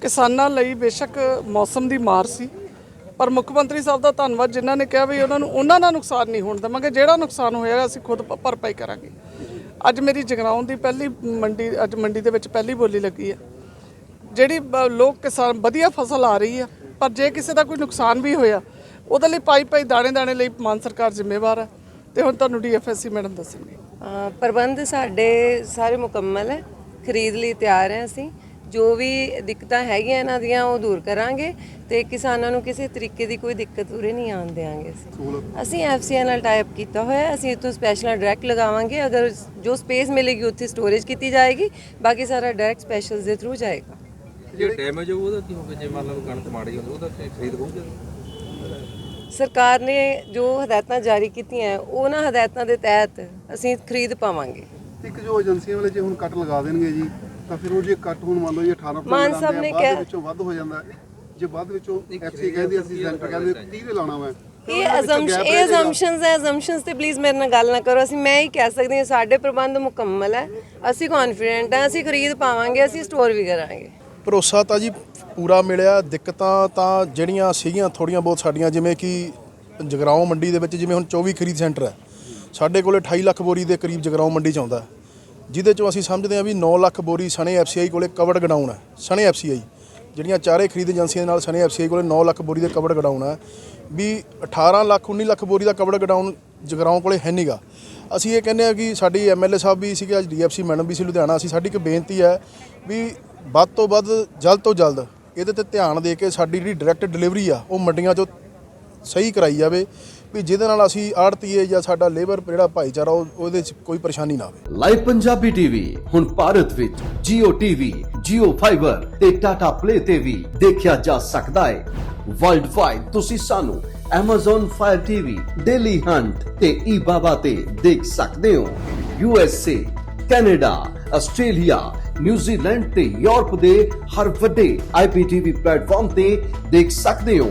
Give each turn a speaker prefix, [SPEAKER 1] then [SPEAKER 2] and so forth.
[SPEAKER 1] ਕਿਸਾਨਾਂ ਲਈ ਬੇਸ਼ੱਕ ਮੌਸਮ ਦੀ ਮਾਰ ਸੀ। ਪਰ ਮੁੱਖ ਮੰਤਰੀ ਸਾਹਿਬ ਦਾ ਧੰਨਵਾਦ ਜਿਨ੍ਹਾਂ ਨੇ ਕਿਹਾ ਵੀ ਉਹਨਾਂ ਨੂੰ ਉਹਨਾਂ ਦਾ ਨੁਕਸਾਨ ਨਹੀਂ ਹੋਣ ਦੇਵਾਂਗੇ। ਜਿਹੜਾ ਨੁਕਸਾਨ ਹੋਇਆ ਅਸੀਂ ਖੁਦ ਭਰਪਾਈ ਕਰਾਂਗੇ। ਅੱਜ ਮੇਰੀ ਜਗਰਾਉਂ ਦੀ ਪਹਿਲੀ ਮੰਡੀ ਅੱਜ ਮੰਡੀ ਦੇ ਵਿੱਚ ਪਹਿਲੀ ਬੋਲੀ ਲੱਗੀ ਹੈ। ਜਿਹੜੀ ਬ- ਲੋਕ ਕਿਸਾਨ ਵਧੀਆ ਫਸਲ ਆ ਰਹੀ ਆ ਪਰ ਜੇ ਕਿਸੇ ਦਾ ਕੋਈ ਨੁਕਸਾਨ ਵੀ ਹੋਇਆ, ਉਹਦੇ ਲਈ ਪਾਈ ਪਾਈ ਦਾਣੇ ਦਾਣੇ ਲਈ ਮਾਨ ਸਰਕਾਰ ਜ਼ਿੰਮੇਵਾਰ ਹੈ। ਤੇ ਹੁਣ ਤੁਹਾਨੂੰ ਡੀਐਫਐਸਸੀ ਮੈਡਮ ਦੱਸਣਗੇ।
[SPEAKER 2] ਪ੍ਰਬੰਧ ਸਾਡੇ ਸਾਰੇ ਮੁਕੰਮਲ ਹੈ। ਖਰੀਦ ਲਈ ਤਿਆਰ ਹੈ ਅਸੀਂ। ਜੋ ਵੀ ਦਿੱਕਤਾਂ ਹੈਗੀਆਂ ਇਹਨਾਂ ਦੀਆਂ ਉਹ ਦੂਰ ਕਰਾਂਗੇ ਤੇ ਕਿਸਾਨਾਂ ਨੂੰ ਕਿਸੇ ਤਰੀਕੇ ਦੀ ਕੋਈ ਦਿੱਕਤ ਉਰੇ ਨਹੀਂ ਆਉਣ ਦੇਵਾਂਗੇ ਅਸੀਂ। ਅਸੀਂ ਐਫਸੀਆਈ ਨਾਲ ਟਾਈਪ ਕੀਤਾ ਹੋਇਆ ਹੈ। ਅਸੀਂ ਇਤੋਂ ਸਪੈਸ਼ਲ ਡਾਇਰੈਕਟ ਲਗਾਵਾਂਗੇ ਅਗਰ ਜੋ ਸਪੇਸ ਮਿਲੇਗੀ ਉੱਥੇ ਸਟੋਰੇਜ ਕੀਤੀ ਜਾਏਗੀ ਬਾਕੀ ਸਾਰਾ ਡਾਇਰੈਕਟ ਸਪੈਸ਼ਲਸ ਦੇ ਥਰੂ ਜਾਏਗਾ।
[SPEAKER 3] ਜੇ ਡੈਮੇਜ ਹੋਊ ਉਹਦਾ ਕੀ ਹੋਵੇ ਜੇ ਮੰਨ ਲਓ ਕਣਕ ਮਾੜੀ ਹੁੰਦੀ ਉਹਦਾ ਕੀ ਖਰੀਦ ਹੋਊਗੀ
[SPEAKER 2] ਸਰਕਾਰ ਨੇ ਜੋ ਹਦਾਇਤਾਂ ਜਾਰੀ ਕੀਤੀਆਂ ਉਹਨਾਂ ਹਦਾਇਤਾਂ ਦੇ ਤਹਿਤ ਅਸੀਂ ਖਰੀਦ ਪਾਵਾਂਗੇ।
[SPEAKER 4] ਇੱਕ ਜੋ ਏਜੰਸੀਆਂ ਵਾਲੇ ਜੇ ਹੁਣ ਕੱਟ ਲਗਾ ਦੇਣਗੇ ਜੀ ਤਾਂ ਫਿਰ ਉਹ ਜੇ ਕੱਟ ਹੁਣ ਮੰਨ ਲਓ ਜੀ 18
[SPEAKER 2] ਮਾਨ ਸਾਹਿਬ ਨੇ ਕਿਹਾ-
[SPEAKER 4] ਵਿੱਚੋਂ ਵੱਧ ਹੋ ਜਾਂਦਾ। ਜੇ ਬਾਅਦ ਵਿੱਚੋਂ ਐਫਸੀ ਕਹਿੰਦੀ ਅਸੀਂ ਸੈਂਟਰ ਕਹਿੰਦੇ 30 ਦੇ ਲਾਣਾ ਵਾ
[SPEAKER 2] ਇਹ ਅਜ਼ੰਪਸ਼ਨ ਇਹ ਅਜ਼ੰਪਸ਼ਨਸ ਹੈ ਅਜ਼ੰਪਸ਼ਨਸ ਤੇ ਪਲੀਜ਼ ਮੇਰੇ ਨਾਲ ਗੱਲ ਨਾ ਕਰੋ। ਅਸੀਂ ਮੈਂ ਹੀ ਕਹਿ ਸਕਦੀ ਹਾਂ ਸਾਡੇ ਪ੍ਰਬੰਧ ਮੁਕੰਮਲ ਹੈ। ਅਸੀਂ ਕੌਨਫੀਡੈਂਟ ਹਾਂ ਅਸੀਂ ਖਰੀਦ ਪਾਵਾਂਗੇ ਅਸੀਂ ਸਟੋਰ ਵੀ ਕਰਾਂਗੇ।
[SPEAKER 5] ਭਰੋਸਾ ਤਾਂ ਜੀ ਪੂਰਾ ਮਿਲਿਆ। ਦਿੱਕਤਾਂ ਤਾਂ ਜਿਹੜੀਆਂ ਸੀਗੀਆਂ ਥੋੜੀਆਂ ਬਹੁਤ ਸਾਡੀਆਂ ਜਿਵੇਂ ਕਿ ਜਗਰਾਉਂ ਮੰਡੀ ਦੇ ਵਿੱਚ ਜਿਵੇਂ ਹੁਣ 24 ਖਰੀਦ ਸੈਂਟਰ ਹੈ। ਸਾਡੇ ਕੋਲੇ 28 ਲੱਖ ਬੋਰੀ ਦੇ ਕਰੀਬ ਜਗਰਾਉਂ ਮੰਡੀ ਚ ਆਉਂਦਾ ਹੈ, ਜਿਹਦੇ ਚੋਂ ਅਸੀਂ ਸਮਝਦੇ ਹਾਂ ਵੀ 9 ਲੱਖ ਬੋਰੀ ਸਣੇ ਐਫਸੀਆਈ ਕੋਲੇ ਕਵਰਡ ਗਡਾਊਨ ਹੈ, ਸਣੇ ਐਫਸੀਆਈ। ਜਿਹੜੀਆਂ ਚਾਰੇ ਖਰੀਦ ਏਜੰਸੀਆਂ ਦੇ ਨਾਲ ਸਣੇ ਐਫਸੀਆਈ ਕੋਲੇ 9 ਲੱਖ ਬੋਰੀ ਦੇ ਕਵਰਡ ਗਡਾਊਨ ਹੈ, ਵੀ 18 ਲੱਖ 19 ਲੱਖ ਬੋਰੀ ਦਾ ਕਵਰਡ ਗਡਾਊਨ ਜਗਰਾਉਂ ਕੋਲੇ ਹੈ ਨਹੀਂਗਾ ਅਸੀਂ ਇਹ ਕਹਿੰਦੇ ਆ ਕਿ ਸਾਡੀ ਐਮਐਲਏ ਸਾਹਿਬ ਵੀ ਸੀਗੇ, ਅੱਜ ਡੀਐਫਸੀ ਮੈਡਮ ਵੀ ਸੀ ਲੁਧਿਆਣਾ, ਅਸੀਂ ਸਾਡੀ ਇੱਕ ਬੇਨਤੀ ਹੈ ਵੀ ਵੱਧ ਤੋਂ ਵੱਧ, ਜਲਦ ਤੋਂ ਜਲਦ ਇਹਦੇ ਤੇ ਧਿਆਨ ਦੇ ਕੇ ਸਾਡੀ ਜਿਹੜੀ ਡਾਇਰੈਕਟ ਡਿਲੀਵਰੀ ਆ, ਉਹ ਮੰਡੀਆਂ 'ਚੋਂ ਸਹੀ ਕਰਾਈ ਜਾਵੇ। ਵੀ ਜਿਹਦੇ ਨਾਲ ਅਸੀਂ ਆੜਤੀਏ ਜਾਂ ਸਾਡਾ ਲੇਬਰ ਜਿਹੜਾ ਭਾਈਚਾਰਾ ਉਹਦੇ 'ਚ ਕੋਈ ਪਰੇਸ਼ਾਨੀ ਨਾ ਆਵੇ।
[SPEAKER 6] ਲਾਈਵ ਪੰਜਾਬੀ ਟੀਵੀ ਹੁਣ ਭਾਰਤ ਵਿੱਚ Jio TV, Jio Fiber ਤੇ Tata Play ਤੇ ਵੀ ਦੇਖਿਆ ਜਾ ਸਕਦਾ ਹੈ। ਵਰਲਡ ਵਾਈਡ ਤੁਸੀਂ ਸਾਨੂੰ Amazon Fire TV, Daily Hunt ਤੇ eBaba ਤੇ ਦੇਖ ਸਕਦੇ ਹੋ। USA, Canada, Australia, New Zealand ਤੇ ਯੂਰਪ ਦੇ ਹਰ ਵੱਡੇ IPTV ਪਲੇਟਫਾਰਮ ਤੇ ਦੇਖ ਸਕਦੇ ਹੋ।